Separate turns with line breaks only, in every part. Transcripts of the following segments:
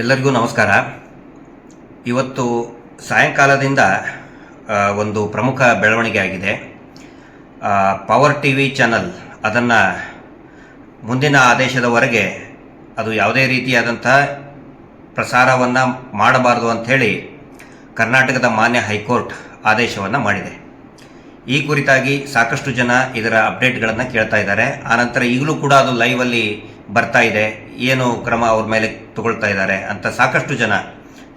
ಎಲ್ಲರಿಗೂ ನಮಸ್ಕಾರ. ಇವತ್ತು ಸಾಯಂಕಾಲದಿಂದ ಒಂದು ಪ್ರಮುಖ ಬೆಳವಣಿಗೆ ಆಗಿದೆ. ಪವರ್ ಟಿ ವಿ ಚಾನಲ್ ಅದನ್ನು ಮುಂದಿನ ಆದೇಶದವರೆಗೆ ಅದು ಯಾವುದೇ ರೀತಿಯಾದಂಥ ಪ್ರಸಾರವನ್ನು ಮಾಡಬಾರದು ಅಂಥೇಳಿ ಕರ್ನಾಟಕದ ಮಾನ್ಯ ಹೈಕೋರ್ಟ್ ಆದೇಶವನ್ನು ಮಾಡಿದೆ. ಈ ಕುರಿತಾಗಿ ಸಾಕಷ್ಟು ಜನ ಇದರ ಅಪ್ಡೇಟ್ಗಳನ್ನು ಕೇಳ್ತಾ ಇದ್ದಾರೆ. ಆನಂತರ ಈಗಲೂ ಕೂಡ ಅದು ಲೈವಲ್ಲಿ ಬರ್ತಾ ಇದೆ. ಏನು ಕ್ರಮ ಅವ್ರ ಮೇಲೆ ತಗೊಳ್ತಾ ಇದ್ದಾರೆ ಅಂತ ಸಾಕಷ್ಟು ಜನ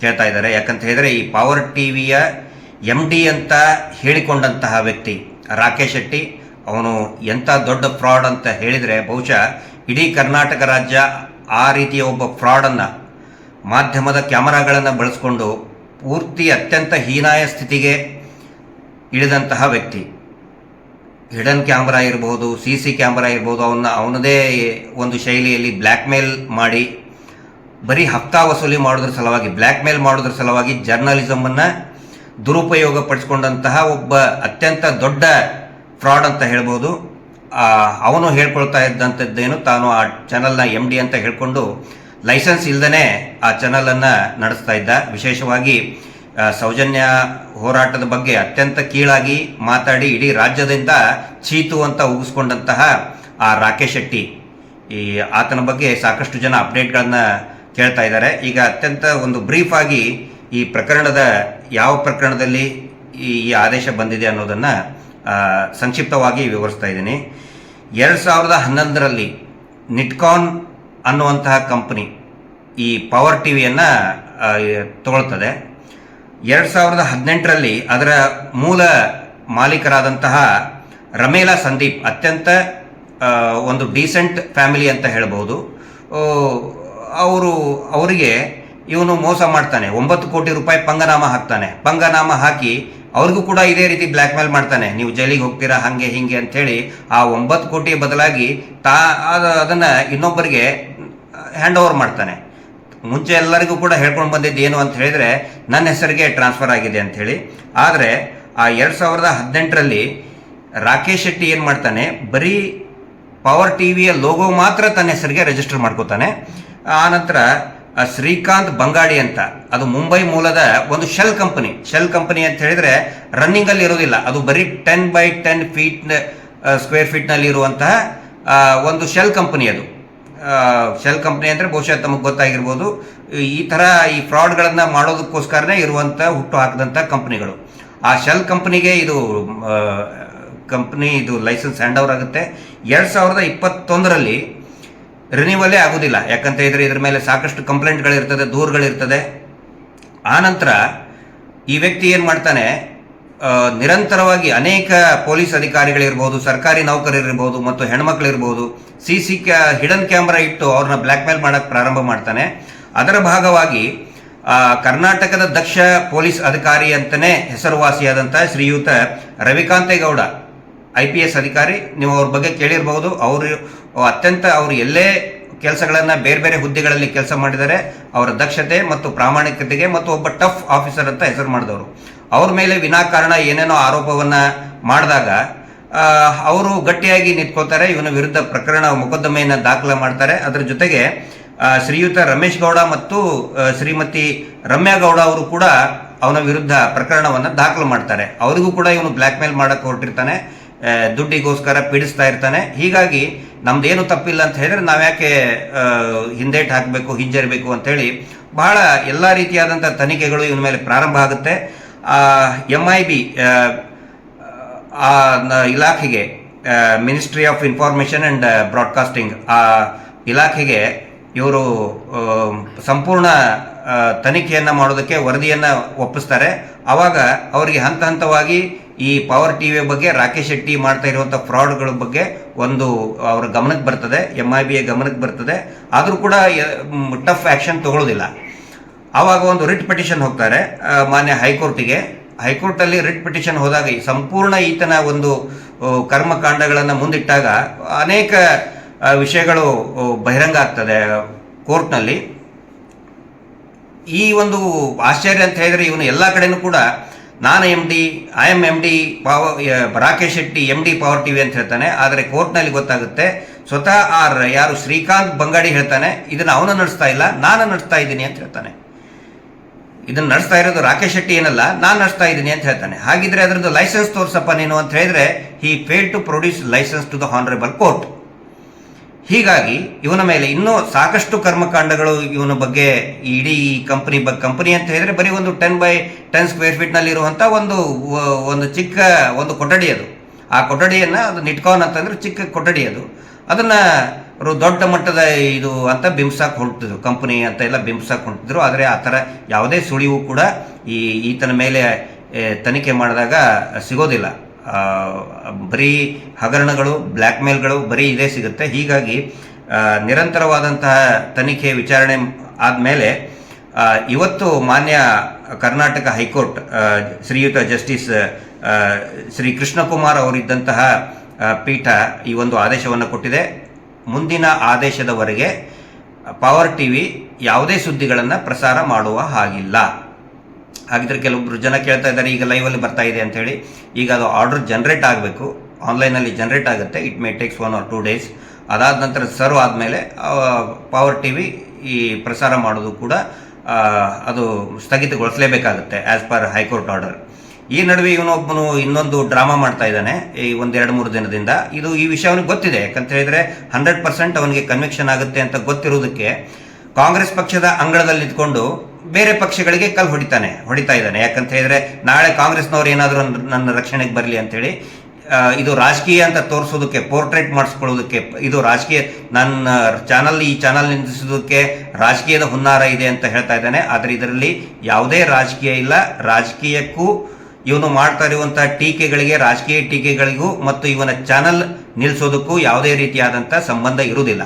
ಕೇಳ್ತಾ ಇದ್ದಾರೆ. ಯಾಕಂತ ಹೇಳಿದರೆ ಈ ಪವರ್ ಟಿ ವಿಯ ಎಂ ಡಿ ಅಂತ ಹೇಳಿಕೊಂಡಂತಹ ವ್ಯಕ್ತಿ ರಾಕೇಶ್ ಶೆಟ್ಟಿ, ಅವನು ಎಂಥ ದೊಡ್ಡ ಫ್ರಾಡ್ ಅಂತ ಹೇಳಿದರೆ ಬಹುಶಃ ಇಡೀ ಕರ್ನಾಟಕ ರಾಜ್ಯ ಆ ರೀತಿಯ ಒಬ್ಬ ಫ್ರಾಡನ್ನು ಮಾಧ್ಯಮದ ಕ್ಯಾಮರಾಗಳನ್ನು ಬಳಸ್ಕೊಂಡು ಪೂರ್ತಿ ಅತ್ಯಂತ ಹೀನಾಯ ಸ್ಥಿತಿಗೆ ಇಳಿದಂತಹ ವ್ಯಕ್ತಿ. ಹಿಡನ್ ಕ್ಯಾಮ್ರಾ ಇರಬಹುದು ಸಿ ಸಿ ಕ್ಯಾಮ್ರಾ ಇರ್ಬೋದು ಅವನ್ನ ಅವನದೇ ಒಂದು ಶೈಲಿಯಲ್ಲಿ ಬ್ಲ್ಯಾಕ್ ಮೇಲ್ ಮಾಡಿ, ಬರೀ ಹಕ್ಕಾ ವಸೂಲಿ ಮಾಡೋದ್ರ ಸಲುವಾಗಿ ಬ್ಲ್ಯಾಕ್ ಮೇಲ್ ಮಾಡೋದ್ರ ಸಲುವಾಗಿ ಜರ್ನಲಿಸಮನ್ನು ದುರುಪಯೋಗ ಪಡಿಸ್ಕೊಂಡಂತಹ ಒಬ್ಬ ಅತ್ಯಂತ ದೊಡ್ಡ ಫ್ರಾಡ್ ಅಂತ ಹೇಳ್ಬೋದು. ಅವನು ಹೇಳ್ಕೊಳ್ತಾ ಇದ್ದಂಥದ್ದೇನು, ತಾನು ಆ ಚಾನಲ್ನ ಎಂ ಡಿ ಅಂತ ಹೇಳ್ಕೊಂಡು ಲೈಸೆನ್ಸ್ ಇಲ್ಲದೇ ಆ ಚಾನಲನ್ನು ನಡೆಸ್ತಾ ಇದ್ದ. ವಿಶೇಷವಾಗಿ ಸೌಜನ್ಯ ಹೋರಾಟದ ಬಗ್ಗೆ ಅತ್ಯಂತ ಕೀಳಾಗಿ ಮಾತಾಡಿ ಇಡೀ ರಾಜ್ಯದಿಂದ ಚೀತು ಅಂತ ಉಗಿಸ್ಕೊಂಡಂತಹ ಆ ರಾಕೇಶ್ ಶೆಟ್ಟಿ. ಈ ಆತನ ಬಗ್ಗೆ ಸಾಕಷ್ಟು ಜನ ಅಪ್ಡೇಟ್ಗಳನ್ನು ಕೇಳ್ತಾ ಇದ್ದಾರೆ. ಈಗ ಅತ್ಯಂತ ಒಂದು ಬ್ರೀಫ್ ಆಗಿ ಈ ಪ್ರಕರಣದ ಯಾವ ಪ್ರಕರಣದಲ್ಲಿ ಈ ಆದೇಶ ಬಂದಿದೆ ಅನ್ನೋದನ್ನು ಸಂಕ್ಷಿಪ್ತವಾಗಿ ವಿವರಿಸ್ತಾ ಇದ್ದೀನಿ. ಎರಡು ಸಾವಿರದ ಹನ್ನೊಂದರಲ್ಲಿ ನಿಟ್ಕಾನ್ ಅನ್ನುವಂತಹ ಕಂಪನಿ ಈ ಪವರ್ ಟಿ ವಿಯನ್ನು ತಗೊಳ್ತದೆ. ಎರಡು ಸಾವಿರದ ಹದಿನೆಂಟರಲ್ಲಿ ಅದರ ಮೂಲ ಮಾಲೀಕರಾದಂತಹ ರಮೇಲಾ ಸಂದೀಪ್, ಅತ್ಯಂತ ಒಂದು ಡೀಸೆಂಟ್ ಫ್ಯಾಮಿಲಿ ಅಂತ ಹೇಳ್ಬೋದು. ಅವರು, ಅವರಿಗೆ ಇವನು ಮೋಸ ಮಾಡ್ತಾನೆ. ಒಂಬತ್ತು ಕೋಟಿ ರೂಪಾಯಿ ಪಂಗನಾಮ ಹಾಕ್ತಾನೆ. ಪಂಗನಾಮ ಹಾಕಿ ಅವ್ರಿಗೂ ಕೂಡ ಇದೇ ರೀತಿ ಬ್ಲ್ಯಾಕ್ ಮೇಲ್ ಮಾಡ್ತಾನೆ. ನೀವು ಜೈಲಿಗೆ ಹೋಗ್ತೀರಾ, ಹಾಗೆ, ಹಿಂಗೆ ಅಂಥೇಳಿ ಆ ಒಂಬತ್ತು ಕೋಟಿ ಬದಲಾಗಿ ತಾ ಅದನ್ನು ಇನ್ನೊಬ್ಬರಿಗೆ ಹ್ಯಾಂಡ್ ಓವರ್ ಮಾಡ್ತಾನೆ. ಮುಂಚೆ ಎಲ್ಲರಿಗೂ ಕೂಡ ಹೇಳ್ಕೊಂಡು ಬಂದಿದ್ದು ಏನು ಅಂತ ಹೇಳಿದ್ರೆ ನನ್ನ ಹೆಸರಿಗೆ ಟ್ರಾನ್ಸ್ಫರ್ ಆಗಿದೆ ಅಂತ ಹೇಳಿ. ಆದರೆ ಆ ಎರಡು ಸಾವಿರದ ಹದಿನೆಂಟರಲ್ಲಿ ರಾಕೇಶ್ ಶೆಟ್ಟಿ ಏನು ಮಾಡ್ತಾನೆ, ಬರೀ ಪವರ್ ಟಿ ವಿಯ ಲೋಗೋ ಮಾತ್ರ ತನ್ನ ಹೆಸರಿಗೆ ರಿಜಿಸ್ಟರ್ ಮಾಡ್ಕೋತಾನೆ. ನಂತರ ಶ್ರೀಕಾಂತ್ ಬಂಗಾಡಿ ಅಂತ, ಅದು ಮುಂಬೈ ಮೂಲದ ಒಂದು ಶೆಲ್ ಕಂಪನಿ. ಶೆಲ್ ಕಂಪನಿ ಅಂತ ಹೇಳಿದ್ರೆ ರನ್ನಿಂಗ್ ಅಲ್ಲಿ ಇರೋದಿಲ್ಲ. ಅದು ಬರೀ ten by ten feet square ಫೀಟ್ನಲ್ಲಿ ಇರುವಂತಹ ಒಂದು ಶೆಲ್ ಕಂಪನಿ ಅದು. ಶೆಲ್ ಕಂಪ್ನಿ ಅಂದರೆ ಬಹುಶಃ ತಮಗೆ ಗೊತ್ತಾಗಿರ್ಬೋದು. ಈ ಥರ ಈ ಫ್ರಾಡ್ಗಳನ್ನು ಮಾಡೋದಕ್ಕೋಸ್ಕರನೇ ಇರುವಂಥ ಹುಟ್ಟು ಹಾಕಿದಂಥ ಕಂಪ್ನಿಗಳು. ಆ ಶೆಲ್ ಕಂಪ್ನಿಗೆ ಇದು ಕಂಪ್ನಿ ಇದು ಲೈಸೆನ್ಸ್ ಹ್ಯಾಂಡ್ ಓವರ್ ಆಗುತ್ತೆ. ಎರಡು ಸಾವಿರದ ಇಪ್ಪತ್ತೊಂದರಲ್ಲಿ ರಿನಿವಲೇ ಆಗೋದಿಲ್ಲ. ಯಾಕಂತ ಹೇಳಿದ್ರೆ ಇದ್ರ ಮೇಲೆ ಸಾಕಷ್ಟು ಕಂಪ್ಲೇಂಟ್ಗಳಿರ್ತದೆ ದೂರುಗಳಿರ್ತದೆ. ಆನಂತರ ಈ ವ್ಯಕ್ತಿ ಏನು ಮಾಡ್ತಾನೆ ನಿರಂತರವಾಗಿ ಅನೇಕ ಪೊಲೀಸ್ ಅಧಿಕಾರಿಗಳಿರ್ಬೋದು, ಸರ್ಕಾರಿ ನೌಕರರಿರ್ಬೋದು ಮತ್ತು ಹೆಣ್ಮಕ್ಳಿರ್ಬೋದು ಸಿ ಸಿ ಕ್ಯಾ ಹಿಡನ್ ಕ್ಯಾಮ್ರಾ ಇಟ್ಟು ಅವ್ರನ್ನ ಬ್ಲ್ಯಾಕ್ ಮೇಲ್ ಮಾಡಕ್ಕೆ ಪ್ರಾರಂಭ ಮಾಡ್ತಾನೆ. ಅದರ ಭಾಗವಾಗಿ ಕರ್ನಾಟಕದ ದಕ್ಷ ಪೊಲೀಸ್ ಅಧಿಕಾರಿ ಅಂತಲೇ ಹೆಸರುವಾಸಿಯಾದಂಥ ಶ್ರೀಯುತ ರವಿಕಾಂತೇಗೌಡ ಐ ಪಿ ಎಸ್ ಅಧಿಕಾರಿ. ನೀವು ಅವ್ರ ಬಗ್ಗೆ ಕೇಳಿರ್ಬೋದು. ಅವರು, ಅತ್ಯಂತ ಅವರು ಎಲ್ಲೇ ಕೆಲಸಗಳನ್ನು ಬೇರೆ ಬೇರೆ ಹುದ್ದೆಗಳಲ್ಲಿ ಕೆಲಸ ಮಾಡಿದರೆ ಅವರ ದಕ್ಷತೆ ಮತ್ತು ಪ್ರಾಮಾಣಿಕತೆಗೆ ಮತ್ತು ಒಬ್ಬ ಟಫ್ ಆಫೀಸರ್ ಅಂತ ಹೆಸರು ಮಾಡಿದವರು. ಅವ್ರ ಮೇಲೆ ವಿನಾಕಾರಣ ಏನೇನೋ ಆರೋಪವನ್ನು ಮಾಡಿದಾಗ ಅವರು ಗಟ್ಟಿಯಾಗಿ ನಿಂತ್ಕೋತಾರೆ ಇವನ ವಿರುದ್ಧ ಪ್ರಕರಣ ಮೊಕದ್ದಮೆಯನ್ನು ದಾಖಲೆ ಮಾಡ್ತಾರೆ. ಅದರ ಜೊತೆಗೆ ಶ್ರೀಯುತ ರಮೇಶ್ ಗೌಡ ಮತ್ತು ಶ್ರೀಮತಿ ರಮ್ಯಾ ಗೌಡ ಅವರು ಕೂಡ ಅವನ ವಿರುದ್ಧ ಪ್ರಕರಣವನ್ನು ದಾಖಲು ಮಾಡ್ತಾರೆ. ಅವರಿಗೂ ಕೂಡ ಇವನು ಬ್ಲ್ಯಾಕ್ ಮೇಲ್ ಮಾಡಕ್ಕೆ ಹೊರಟಿರ್ತಾನೆ ದುಡ್ಡಿಗೋಸ್ಕರ ಪೀಡಿಸ್ತಾ ಇರ್ತಾನೆ. ಹೀಗಾಗಿ ನಮ್ದೇನು ತಪ್ಪಿಲ್ಲ ಅಂತ ಹೇಳಿದ್ರೆ ನಾವ್ಯಾಕೆ ಯಾಕೆ ಹಿಂದೇಟ್ ಹಾಕಬೇಕು, ಹಿಂಜರಿಬೇಕು ಅಂತೇಳಿ ಬಹಳ ಎಲ್ಲ ರೀತಿಯಾದಂಥ ತನಿಖೆಗಳು ಇವನ ಮೇಲೆ ಪ್ರಾರಂಭ ಆಗುತ್ತೆ. ಎಂ ಐ ಬಿ ಆ ಇಲಾಖೆಗೆ ministry of information and broadcasting ಆ ಇಲಾಖೆಗೆ ಇವರು ಸಂಪೂರ್ಣ ತನಿಖೆಯನ್ನು ಮಾಡೋದಕ್ಕೆ ವರದಿಯನ್ನು ಒಪ್ಪಿಸ್ತಾರೆ. ಆವಾಗ ಅವರಿಗೆ ಹಂತ ಹಂತವಾಗಿ ಈ ಪವರ್ ಟಿ ವಿ ಬಗ್ಗೆ, ರಾಕೇಶ್ ಶೆಟ್ಟಿ ಮಾಡ್ತಾ ಇರುವಂಥ ಫ್ರಾಡ್ಗಳ ಬಗ್ಗೆ ಒಂದು ಅವರ ಗಮನಕ್ಕೆ ಬರ್ತದೆ ಎಂ ಐ ಬಿಯ ಗಮನಕ್ಕೆ ಬರ್ತದೆ. ಆದರೂ ಕೂಡ ಟಫ್ ಆ್ಯಕ್ಷನ್ ತಗೊಳ್ಳೋದಿಲ್ಲ ಆವಾಗ ಒಂದು ರಿಟ್ ಪಿಟಿಷನ್ ಹೋಗ್ತಾರೆ ಮಾನ್ಯ ಹೈಕೋರ್ಟಿಗೆ. ಹೈಕೋರ್ಟಲ್ಲಿ ರಿಟ್ ಪಿಟಿಷನ್ ಹೋದಾಗ ಈ ಸಂಪೂರ್ಣ ಈತನ ಒಂದು ಕರ್ಮಕಾಂಡಗಳನ್ನು ಮುಂದಿಟ್ಟಾಗ ಅನೇಕ ವಿಷಯಗಳು ಬಹಿರಂಗ ಆಗ್ತದೆ ಕೋರ್ಟ್ನಲ್ಲಿ. ಈ ಒಂದು ಆಶ್ಚರ್ಯ ಅಂತ ಹೇಳಿದರೆ ಇವನು ಎಲ್ಲ ಕಡೆನೂ ಕೂಡ ನಾನು M D I M M D Pava Rakesh Shetty M D power TV ಅಂತ ಹೇಳ್ತಾನೆ. ಆದರೆ ಕೋರ್ಟ್ನಲ್ಲಿ ಗೊತ್ತಾಗುತ್ತೆ, ಸ್ವತಃ ಆ ರ- ಯಾರು ಶ್ರೀಕಾಂತ್ ಬಂಗಾಡಿ ಹೇಳ್ತಾನೆ, ಇದನ್ನು ಅವನು ನಡೆಸ್ತಾ ಇಲ್ಲ, ನಾನು ನಡೆಸ್ತಾ ಇದ್ದೀನಿ ಅಂತ ಹೇಳ್ತಾನೆ. ಇದನ್ನ ನಡೆಸ್ತಾ ಇರೋದು ರಾಕೇಶ್ ಶೆಟ್ಟಿ ಏನಲ್ಲ, ನಾನು ನಡೆಸ್ತಾ ಇದ್ದೀನಿ ಅಂತ ಹೇಳ್ತಾನೆ. ಹಾಗಿದ್ರೆ ಅದರದ್ದು ಲೈಸೆನ್ಸ್ ತೋರಿಸಪ್ಪ ನೀನು ಅಂತ ಹೇಳಿದ್ರೆ he fail to produce license to the honorable court ಹೀಗಾಗಿ, ಇವನ ಮೇಲೆ ಇನ್ನೂ ಸಾಕಷ್ಟು ಕರ್ಮಕಾಂಡಗಳು ಇವನ ಬಗ್ಗೆ, ಇಡೀ ಕಂಪನಿ ಬಗ್ಗೆ ಕಂಪನಿ ಅಂತ ಹೇಳಿದ್ರೆ ಬರೀ ಒಂದು ಟೆನ್ ಬೈ ಟೆನ್ ಸ್ಕ್ವೇರ್ ಫೀಟ್ನಲ್ಲಿ ಇರುವಂಥ ಒಂದು ಒಂದು ಚಿಕ್ಕ ಒಂದು ಕೊಠಡಿ ಅದು. ಆ ಕೊಠಡಿಯನ್ನು ಅದು ನಿಟ್ಕಾನ್ ಅಂತಂದ್ರೆ ಚಿಕ್ಕ ಕೊಠಡಿ ಅದು. ಅದನ್ನ ಅವರು ದೊಡ್ಡ ಮಟ್ಟದ ಇದು ಅಂತ ಬಿಂಬಿಸಕ್ಕೆ ಹೊರಟಿದ್ರು. ಕಂಪನಿ ಅಂತ ಎಲ್ಲ ಬಿಂಬಿಸಕ್ಕೆ ಹೊರಟಿದ್ರು. ಆದರೆ ಆ ಥರ ಯಾವುದೇ ಸುಳಿವು ಕೂಡ ಈ ಈತನ ಮೇಲೆ ತನಿಖೆ ಮಾಡಿದಾಗ ಸಿಗೋದಿಲ್ಲ. ಬರೀ ಹಗರಣಗಳು ಬ್ಲ್ಯಾಕ್ ಮೇಲ್ಗಳು ಬರೀ ಇದೇ ಸಿಗುತ್ತೆ. ಹೀಗಾಗಿ ನಿರಂತರವಾದಂತಹ ತನಿಖೆ ವಿಚಾರಣೆ ಆದಮೇಲೆ ಇವತ್ತು ಮಾನ್ಯ ಕರ್ನಾಟಕ ಹೈಕೋರ್ಟ್ ಶ್ರೀಯುತ ಜಸ್ಟಿಸ್ ಶ್ರೀ ಕೃಷ್ಣಕುಮಾರ್ ಅವರಿದ್ದಂತಹ ಪೀಠ ಈ ಒಂದು ಆದೇಶವನ್ನು ಕೊಟ್ಟಿದೆ. ಮುಂದಿನ ಆದೇಶದವರೆಗೆ ಪವರ್ ಟಿವಿ ಯಾವುದೇ ಸುದ್ದಿಗಳನ್ನು ಪ್ರಸಾರ ಮಾಡುವ ಹಾಗಿಲ್ಲ. ಹಾಗಿದ್ರೆ ಕೆಲವೊಬ್ರು ಜನ ಕೇಳ್ತಾ ಇದ್ದಾರೆ, ಈಗ ಲೈವಲ್ಲಿ ಬರ್ತಾ ಇದೆ ಅಂತ ಹೇಳಿ. ಈಗ ಅದು ಆರ್ಡರ್ ಜನರೇಟ್ ಆಗಬೇಕು. ಆನ್ಲೈನಲ್ಲಿ ಜನರೇಟ್ ಆಗುತ್ತೆ. It may takes one or two days ಅದಾದ ನಂತರ ಸರ್ವ್ ಆದಮೇಲೆ ಪವರ್ ಟಿ ವಿ ಈ ಪ್ರಸಾರ ಮಾಡೋದು ಕೂಡ ಅದು ಸ್ಥಗಿತಗೊಳಿಸಲೇಬೇಕಾಗುತ್ತೆ as per high court order ಈ ನಡುವೆ ಇವನೊಬ್ಬನು ಇನ್ನೊಂದು ಡ್ರಾಮಾ ಮಾಡ್ತಾ ಇದ್ದಾನೆ. ಈ ಒಂದೆರಡು ಮೂರು ದಿನದಿಂದ. ಇದು ಈ ವಿಷಯ ಅವನಿಗೆ ಗೊತ್ತಿದೆ. ಯಾಕಂತ ಹೇಳಿದ್ರೆ ಹಂಡ್ರೆಡ್ ಪರ್ಸೆಂಟ್ ಅವನಿಗೆ ಕನ್ವಿಕ್ಷನ್ ಆಗುತ್ತೆ ಅಂತ ಗೊತ್ತಿರೋದಕ್ಕೆ ಕಾಂಗ್ರೆಸ್ ಪಕ್ಷದ ಅಂಗಳದಲ್ಲಿ ಇದ್ಕೊಂಡು ಬೇರೆ ಪಕ್ಷಗಳಿಗೆ ಕಲ್ ಹೊಡಿತಾನೆ, ಹೊಡಿತಾ ಇದ್ದಾನೆ. ಯಾಕಂತ ಹೇಳಿದ್ರೆ ನಾಳೆ ಕಾಂಗ್ರೆಸ್ನವ್ರು ಏನಾದರೂ ನನ್ನ ರಕ್ಷಣೆಗೆ ಬರಲಿ ಅಂತೇಳಿ ಇದು ರಾಜಕೀಯ ಅಂತ ತೋರಿಸೋದಕ್ಕೆ, ಪೋರ್ಟ್ರೇಟ್ ಮಾಡಿಸ್ಕೊಳ್ಳೋದಕ್ಕೆ, ಇದು ರಾಜಕೀಯ, ನನ್ನ ಚಾನಲ್ ಈ ಚಾನಲ್ ನಿಂದಿಸೋದಕ್ಕೆ ರಾಜಕೀಯದ ಹುನ್ನಾರ ಇದೆ ಅಂತ ಹೇಳ್ತಾ ಇದ್ದಾನೆ. ಆದರೆ ಇದರಲ್ಲಿ ಯಾವುದೇ ರಾಜಕೀಯ ಇಲ್ಲ. ರಾಜಕೀಯಕ್ಕೂ ಇವನು ಮಾಡ್ತಾ ಇರುವಂತಹ ಟೀಕೆಗಳಿಗೆ, ರಾಜಕೀಯ ಟೀಕೆಗಳಿಗೂ ಮತ್ತು ಇವನ ಚಾನಲ್ ನಿಲ್ಲಿಸೋದಕ್ಕೂ ಯಾವುದೇ ರೀತಿಯಾದಂಥ ಸಂಬಂಧ ಇರುವುದಿಲ್ಲ.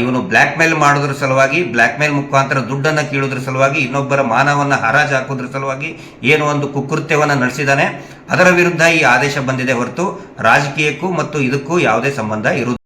ಇವನು ಬ್ಲ್ಯಾಕ್ ಮೇಲ್ ಮಾಡೋದ್ರ ಸಲುವಾಗಿ ಬ್ಲ್ಯಾಕ್ ಮೇಲ್ ಮುಖಾಂತರ ದುಡ್ಡನ್ನು ಕೀಳೋದ್ರ ಸಲುವಾಗಿ, ಇನ್ನೊಬ್ಬರ ಮಾನವನ್ನ ಹರಾಜು ಹಾಕೋದ್ರ ಸಲುವಾಗಿ ಏನು ಒಂದು ಕುಕೃತ್ಯವನ್ನು ನಡೆಸಿದಾನೆ. ಅದರ ವಿರುದ್ಧ ಈ ಆದೇಶ ಬಂದಿದೆ ಹೊರತು ರಾಜಕೀಯಕ್ಕೂ ಮತ್ತು ಇದಕ್ಕೂ ಯಾವುದೇ ಸಂಬಂಧ ಇರುವುದಿಲ್ಲ.